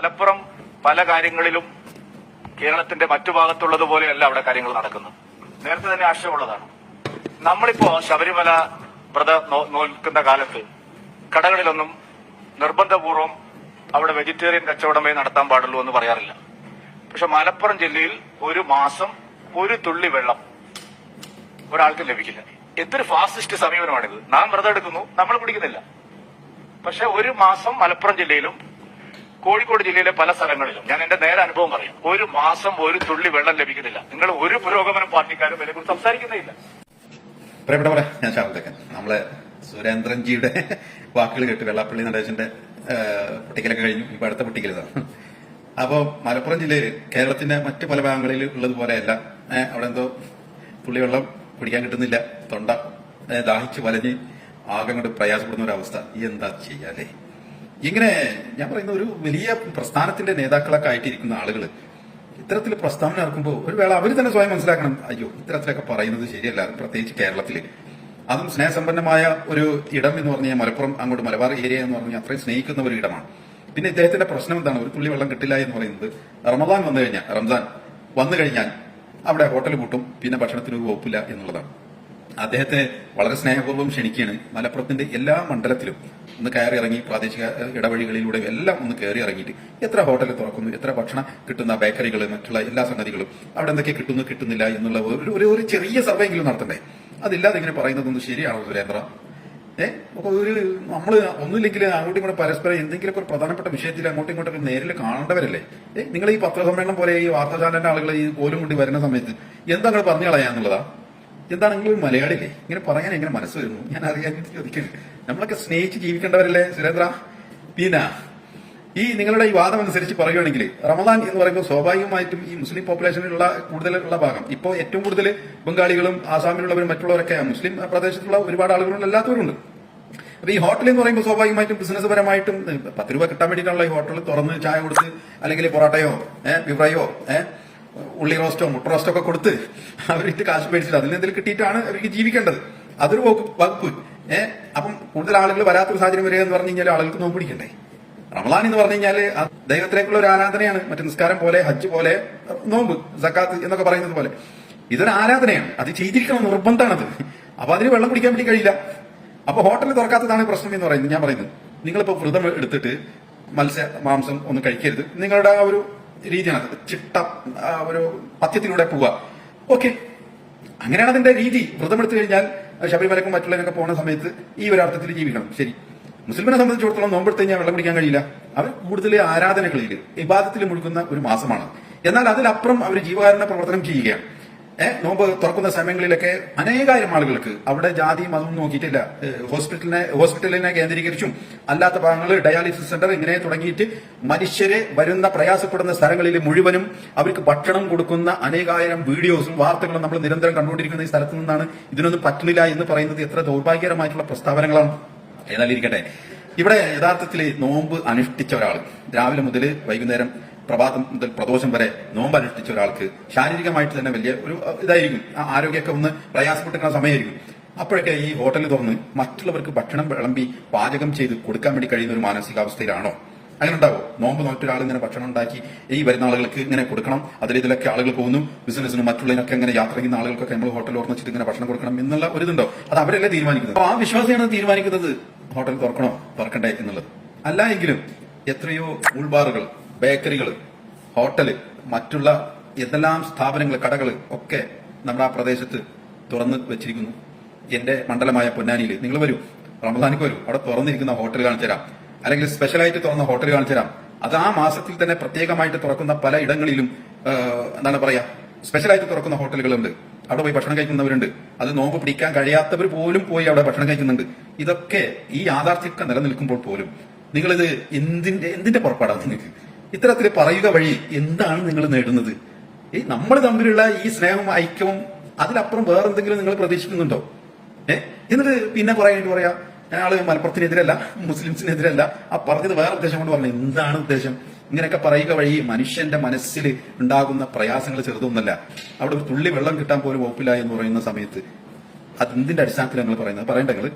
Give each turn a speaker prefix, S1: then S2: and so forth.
S1: മലപ്പുറം പല കാര്യങ്ങളിലും കേരളത്തിന്റെ മറ്റു ഭാഗത്തുള്ളതുപോലെയല്ല അവിടെ കാര്യങ്ങൾ നടക്കുന്നത്. നേരത്തെ തന്നെ ആശയമുള്ളതാണ്. നമ്മളിപ്പോ ശബരിമല വ്രത നോൽക്കുന്ന കാലത്ത് കടകളിലൊന്നും നിർബന്ധപൂർവം അവിടെ വെജിറ്റേറിയൻ കച്ചവടമേ നടത്താൻ പാടുള്ളൂ എന്ന് പറയാറില്ല. പക്ഷെ മലപ്പുറം ജില്ലയിൽ ഒരു മാസം ഒരു തുള്ളി വെള്ളം ഒരാൾക്ക് ലഭിക്കില്ല. എന്തൊരു ഫാസിസ്റ്റ് സമീപനമാണിത്. നാം വ്രതം എടുക്കുന്നു നമ്മൾ കുടിക്കുന്നില്ല. പക്ഷെ ഒരു മാസം മലപ്പുറം ജില്ലയിലും കോഴിക്കോട് ജില്ലയിലെ പല സ്ഥലങ്ങളിലും. ഞാൻ എന്റെ നേരെ അനുഭവം പറയും. ഒരു മാസം ഒരു തുള്ളി വെള്ളം ലഭിക്കുന്നില്ല. നിങ്ങൾ ഒരു പുരോഗമന പാർട്ടിക്കാരും ഇതിനെക്കുറിച്ച് സംസാരിക്കുന്നില്ല.
S2: പ്രിയപ്പെട്ടവരെ ഞാൻ ശാരദക്കൻ നമ്മളെ സുരേന്ദ്രൻജിയുടെ വാക്കുകൾ കേട്ട് വെള്ളാപ്പള്ളി നടേശന്റെ പൊട്ടിക്കലൊക്കെ കഴിഞ്ഞു. ഇപ്പൊ അടുത്ത പൊട്ടിക്കലതാണ് അപ്പോ മലപ്പുറം ജില്ലയിൽ കേരളത്തിന്റെ മറ്റു പല ഭാഗങ്ങളിൽ ഉള്ളതുപോലെയല്ല അവിടെ എന്തോ തുള്ളി വെള്ളം കുടിക്കാൻ കിട്ടുന്നില്ല. തൊണ്ട ദാഹിച്ച് വലഞ്ഞ് ആകെ കൊണ്ട് പ്രയാസപ്പെടുന്ന ഒരു അവസ്ഥ. എന്താ ചെയ്യാല്ലേ ഇങ്ങനെ ഞാൻ പറയുന്ന ഒരു വലിയ പ്രസ്ഥാനത്തിന്റെ നേതാക്കളൊക്കെ ആയിട്ടിരിക്കുന്ന ആളുകൾ ഇത്തരത്തിൽ പ്രസ്താവന ഇറക്കുമ്പോൾ ഒരു വേള അവർ തന്നെ സ്വയം മനസ്സിലാക്കണം അയ്യോ ഇത്തരത്തിലൊക്കെ പറയുന്നത് ശരിയല്ല പ്രത്യേകിച്ച് കേരളത്തിൽ അതും സ്നേഹസമ്പന്നമായ ഒരു ഇടം എന്ന് പറഞ്ഞാൽ മലപ്പുറം അങ്ങോട്ട് മലബാർ ഏരിയ എന്ന് പറഞ്ഞാൽ അത്രയും സ്നേഹിക്കുന്ന ഒരു ഇടമാണ്. പിന്നെ ഇദ്ദേഹത്തിന്റെ പ്രശ്നം എന്താണ്? ഒരു തുള്ളി വെള്ളം കിട്ടില്ല എന്ന് പറയുന്നത്. റമദാൻ വന്നു കഴിഞ്ഞാൽ റംസാൻ വന്നു കഴിഞ്ഞാൽ അവിടെ ഹോട്ടൽ കൂട്ടും പിന്നെ ഭക്ഷണത്തിന് ഒരു വകുപ്പില്ല എന്നുള്ളതാണ്. അദ്ദേഹത്തെ വളരെ സ്നേഹപൂർവം ക്ഷണിക്കുകയാണ്. മലപ്പുറത്തിന്റെ എല്ലാ മണ്ഡലത്തിലും ഒന്ന് കയറി ഇറങ്ങി പ്രാദേശിക ഇടവഴികളിലൂടെ എല്ലാം ഒന്ന് കയറി ഇറങ്ങിയിട്ട് എത്ര ഹോട്ടൽ തുറക്കുന്നു എത്ര ഭക്ഷണം കിട്ടുന്ന ബേക്കറികൾ മറ്റുള്ള എല്ലാ സംഗതികളും അവിടെ എന്തൊക്കെ കിട്ടുന്നു കിട്ടുന്നില്ല എന്നുള്ള ഒരു ഒരു ചെറിയ സർവേ എങ്കിലും നടത്തണ്ടേ? അതില്ലാതെ ഇങ്ങനെ പറയുന്നതൊന്നും ശരിയാണോ സുരേന്ദ്ര? ഏഹ് ഒരു നമ്മൾ ഒന്നുമില്ലെങ്കിൽ അങ്ങോട്ടും ഇങ്ങോട്ടും പരസ്പരം എന്തെങ്കിലും ഒരു പ്രധാനപ്പെട്ട വിഷയത്തിൽ അങ്ങോട്ടും ഇങ്ങോട്ടും നേരിൽ കാണേണ്ടവരല്ലേ? ഏഹ് നിങ്ങൾ ഈ പത്രസമ്മേളനം പോലെ ഈ വാർത്താചാനലിന്റെ ആളുകൾ ഈ പോലും കൊണ്ട് വരുന്ന സമയത്ത് എന്താ നിങ്ങൾ പറഞ്ഞു കളയാന്നുള്ളതാ? എന്താണ് ഒരു മലയാളില്ലേ ഇങ്ങനെ പറയാൻ എങ്ങനെ മനസ്സ് വരുന്നു? ഞാൻ അറിയാൻ ചോദിക്കുന്നത് നമ്മളൊക്കെ സ്നേഹിച്ച് ജീവിക്കേണ്ടവരല്ലേ സുരേന്ദ്ര? പിന്നെ ഈ നിങ്ങളുടെ ഈ വാദം അനുസരിച്ച് പറയുകയാണെങ്കിൽ റമദാൻ എന്ന് പറയുമ്പോൾ സ്വാഭാവികമായിട്ടും ഈ മുസ്ലിം പോപ്പുലേഷനിലുള്ള കൂടുതലുള്ള ഭാഗം. ഇപ്പോൾ ഏറ്റവും കൂടുതൽ ബംഗാളികളും ആസാമിലുള്ളവരും മറ്റുള്ളവരൊക്കെ മുസ്ലിം പ്രദേശത്തുള്ള ഒരുപാട് ആളുകളും അല്ലാത്തവരുണ്ട്. അപ്പൊ ഈ ഹോട്ടൽ എന്ന് പറയുമ്പോൾ സ്വാഭാവികമായിട്ടും ബിസിനസ് പരമായിട്ടും പത്ത് രൂപ കിട്ടാൻ വേണ്ടിയിട്ടുള്ള ഈ ഹോട്ടൽ തുറന്ന് ചായ കൊടുത്ത് അല്ലെങ്കിൽ പൊറോട്ടയോ ഏഹ് ബിഫ്രയോ ഏഹ് ഉള്ളി റോസ്റ്റോ മുട്ട റോസ്റ്റോ ഒക്കെ കൊടുത്ത് അവർക്ക് കാശ് മേടിച്ചിട്ട് അതിൽ എന്തെങ്കിലും കിട്ടിയിട്ടാണ് അവർക്ക് ജീവിക്കേണ്ടത്. അതൊരു വകുപ്പ് ഏഹ് അപ്പം കൂടുതൽ ആളുകൾ വരാത്തൊരു സാഹചര്യം വരിക എന്ന് പറഞ്ഞു കഴിഞ്ഞാൽ ആളുകൾക്ക് നോമ്പ് പിടിക്കണ്ടേ? റമളാൻ എന്ന് പറഞ്ഞു കഴിഞ്ഞാൽ ദൈവത്തിലേക്കുള്ള ഒരു ആരാധനയാണ്. മറ്റു നിസ്കാരം പോലെ ഹജ്ജ് പോലെ നോമ്പ് സക്കാത്ത് എന്നൊക്കെ പറയുന്നത് പോലെ. ഇതൊരു ആരാധനയാണ്. അത് ചെയ്തിരിക്കണം നിർബന്ധമാണത്. അപ്പൊ അതിന് വെള്ളം കുടിക്കാൻ വേണ്ടി കഴിയില്ല. അപ്പൊ ഹോട്ടലിൽ തുറക്കാത്തതാണ് പ്രശ്നം എന്ന് പറയുന്നത്. ഞാൻ പറയുന്നത്. നിങ്ങളിപ്പോ വ്രതം എടുത്തിട്ട് മത്സ്യ മാംസം ഒന്നും കഴിക്കരുത്. നിങ്ങളുടെ ആ ഒരു രീതിയാണ് ചിട്ട ഒരു പഥ്യത്തിലൂടെ പോവുക. ഓക്കെ. അങ്ങനെയാണ് അതിന്റെ രീതി. വ്രതമെടുത്തു കഴിഞ്ഞാൽ ശബരിമലക്കും മറ്റുള്ളവരൊക്കെ പോകുന്ന സമയത്ത് ഈ ഒരു അർത്ഥത്തിൽ ജീവിക്കണം. ശരി. മുസ്ലിമിനെ സംബന്ധിച്ചിടത്തോളം നോമ്പെടുത്ത് കഴിഞ്ഞാൽ വെള്ളം കുടിക്കാൻ കഴിയില്ല. അവർ കൂടുതൽ ആരാധനകളിൽ വിവാദത്തിൽ മുഴുകുന്ന ഒരു മാസമാണ്. എന്നാൽ അതിലപ്പുറം അവർ ജീവകാരണ പ്രവർത്തനം ചെയ്യുകയാണ്. നോമ്പ് തുറക്കുന്ന സമയങ്ങളിലൊക്കെ അനേകായിരം ആളുകൾക്ക് അവിടെ ജാതി മതം നോക്കിയിട്ടില്ല. ഹോസ്പിറ്റലിനെ ഹോസ്പിറ്റലിനെ കേന്ദ്രീകരിച്ചും അല്ലാത്ത ഭാഗങ്ങൾ ഡയാലിസിസ് സെന്റർ ഇങ്ങനെ തുടങ്ങിയിട്ട് മനുഷ്യരെ വരുന്ന പ്രയാസപ്പെടുന്ന സ്ഥലങ്ങളിൽ മുഴുവനും അവർക്ക് ഭക്ഷണം കൊടുക്കുന്ന അനേകായിരം വീഡിയോസും വാർത്തകളും നമ്മൾ നിരന്തരം കണ്ടുകൊണ്ടിരിക്കുന്ന ഈ സ്ഥലത്തു നിന്നാണ് ഇതിനൊന്നും പറ്റുന്നില്ല എന്ന് പറയുന്നത് എത്ര ദൗർഭാഗ്യകരമായിട്ടുള്ള പ്രസ്താവനകളാണ്. ഏതായാലും ഇരിക്കട്ടെ. ഇവിടെ യഥാർത്ഥത്തിൽ നോമ്പ് അനുഷ്ഠിച്ച ഒരാൾ രാവിലെ മുതൽ വൈകുന്നേരം പ്രഭാതം മുതൽ പ്രദോഷം വരെ നോമ്പ് അനുഷ്ഠിച്ച ഒരാൾക്ക് ശാരീരികമായിട്ട് തന്നെ വലിയ ഒരു ഇതായിരിക്കും. ആരോഗ്യമൊക്കെ ഒന്ന് പ്രയാസപ്പെട്ടിരിക്കുന്ന സമയമായിരിക്കും. അപ്പോഴൊക്കെ ഈ ഹോട്ടലിൽ തുറന്ന് മറ്റുള്ളവർക്ക് ഭക്ഷണം വിളമ്പി പാചകം ചെയ്ത് കൊടുക്കാൻ വേണ്ടി കഴിയുന്ന ഒരു മാനസികാവസ്ഥയിലാണോ? അങ്ങനെ ഉണ്ടാവോ നോമ്പ് നോറ്റൊരാൾ ഇങ്ങനെ ഭക്ഷണം ഉണ്ടാക്കി ഈ വരുന്ന ആളുകൾക്ക് ഇങ്ങനെ കൊടുക്കണം അതിൽ ഇതിലൊക്കെ ആളുകൾ പോകുന്നു ബിസിനസ്സിനും മറ്റുള്ളതിനൊക്കെ ഇങ്ങനെ യാത്ര ചെയ്യുന്ന ആളുകൾക്കൊക്കെ നമ്മൾ ഹോട്ടൽ ഓർമ്മിച്ചിട്ട് ഇങ്ങനെ ഭക്ഷണം കൊടുക്കണം എന്നുള്ള ഒരു ഇതുണ്ടോ? അത് അവരല്ലേ തീരുമാനിക്കുന്നത്? അപ്പൊ ആ വിശ്വാസിയാണ് തീരുമാനിക്കുന്നത് ഹോട്ടൽ തുറക്കണോ തുറക്കണ്ടേ എന്നുള്ളത്. അല്ല എങ്കിലും എത്രയോ ഉൾബാറുകൾ ബേക്കറികൾ ഹോട്ടൽ മറ്റുള്ള എന്തെല്ലാം സ്ഥാപനങ്ങൾ കടകൾ ഒക്കെ നമ്മുടെ ആ പ്രദേശത്ത് തുറന്ന് വെച്ചിരിക്കുന്നു. എന്റെ മണ്ഡലമായ പൊന്നാനിയിൽ. നിങ്ങൾ വരൂ. റമദാനിക്ക് വരൂ. അവിടെ തുറന്നിരിക്കുന്ന ഹോട്ടൽ കാണിച്ചു തരാം. അല്ലെങ്കിൽ സ്പെഷ്യലായിട്ട് തുറന്ന ഹോട്ടൽ കാണിച്ചു തരാം. അത് ആ മാസത്തിൽ തന്നെ പ്രത്യേകമായിട്ട് തുറക്കുന്ന പല ഇടങ്ങളിലും എന്താണ് പറയാ സ്പെഷ്യലായിട്ട് തുറക്കുന്ന ഹോട്ടലുകളുണ്ട്. അവിടെ പോയി ഭക്ഷണം കഴിക്കുന്നവരുണ്ട്. അത് നോമ്പ് പിടിക്കാൻ കഴിയാത്തവർ പോലും പോയി അവിടെ ഭക്ഷണം കഴിക്കുന്നുണ്ട്. ഇതൊക്കെ ഈ യാഥാർത്ഥ്യമൊക്കെ നിലനിൽക്കുമ്പോൾ പോലും നിങ്ങളിത് എന്തിന്റെ എന്തിന്റെ പുറപ്പാടാണ് നിങ്ങൾക്ക് ഇത്തരത്തിൽ പറയുക വഴി എന്താണ് നിങ്ങൾ നേടുന്നത്? ഈ നമ്മൾ തമ്മിലുള്ള ഈ സ്നേഹവും ഐക്യവും അതിലപ്പുറം വേറെന്തെങ്കിലും നിങ്ങൾ പ്രതീക്ഷിക്കുന്നുണ്ടോ? ഏഹ് എന്നിട്ട് പിന്നെ കുറെ കഴിഞ്ഞിട്ട് പറയാ അയാൾ മലപ്പുറത്തിനെതിരല്ല മുസ്ലിംസിനെതിരല്ല. ആ പറഞ്ഞത് വേറെ ഉദ്ദേശം കൊണ്ട് പറഞ്ഞു എന്താണ് ഉദ്ദേശം? ഇങ്ങനെയൊക്കെ പറയുക വഴി മനുഷ്യന്റെ മനസ്സിൽ ഉണ്ടാകുന്ന പ്രയാസങ്ങൾ ചെറുതൊന്നല്ല. അവിടെ ഒരു തുള്ളി വെള്ളം കിട്ടാൻ പോലും വകുപ്പില്ല എന്ന് പറയുന്ന സമയത്ത്. അത് എന്തിന്റെ അടിസ്ഥാനത്തിൽ ഞങ്ങൾ പറയുന്നത് പറയണ്ടെങ്കിൽ